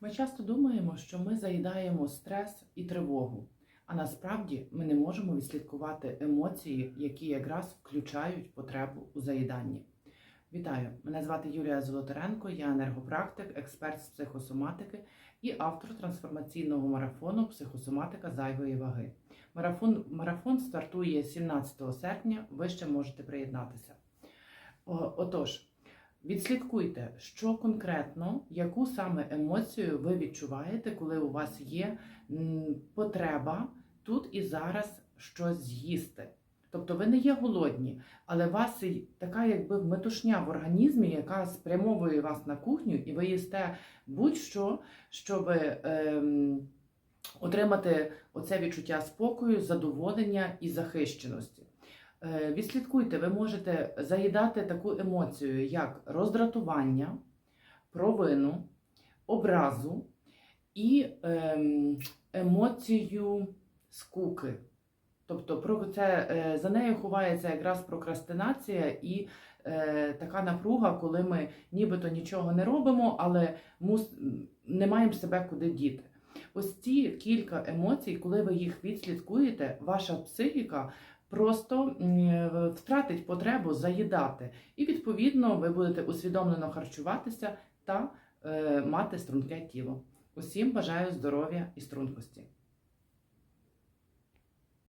Ми часто думаємо, що ми заїдаємо стрес і тривогу, а насправді ми не можемо відслідкувати емоції, які якраз включають потребу у заїданні. Вітаю! Мене звати Юлія Золотаренко, я енергопрактик, експерт з психосоматики і автор трансформаційного марафону Психосоматика зайвої ваги. Марафон, марафон стартує 17 серпня. Ви ще можете приєднатися. Отож. Відслідкуйте, що конкретно, яку саме емоцію ви відчуваєте, коли у вас є потреба тут і зараз щось з'їсти. Тобто ви не є голодні, але у вас така якби метушня в організмі, яка спрямовує вас на кухню, і ви їсте будь-що, щоб ем, отримати оце відчуття спокою, задоволення і захищеності. Е, Відслідкуйте, ви можете заїдати таку емоцію, як роздратування, провину, образу і ем, емоцію скуки. Тобто про це е, за нею ховається якраз прокрастинація і е, така напруга, коли ми нібито нічого не робимо, але мус, не маємо себе куди діти. Ось ці кілька емоцій, коли ви їх відслідкуєте, ваша психіка просто втратить потребу заїдати, і відповідно ви будете усвідомлено харчуватися та е, мати струнке тіло. Усім бажаю здоров'я і стрункості.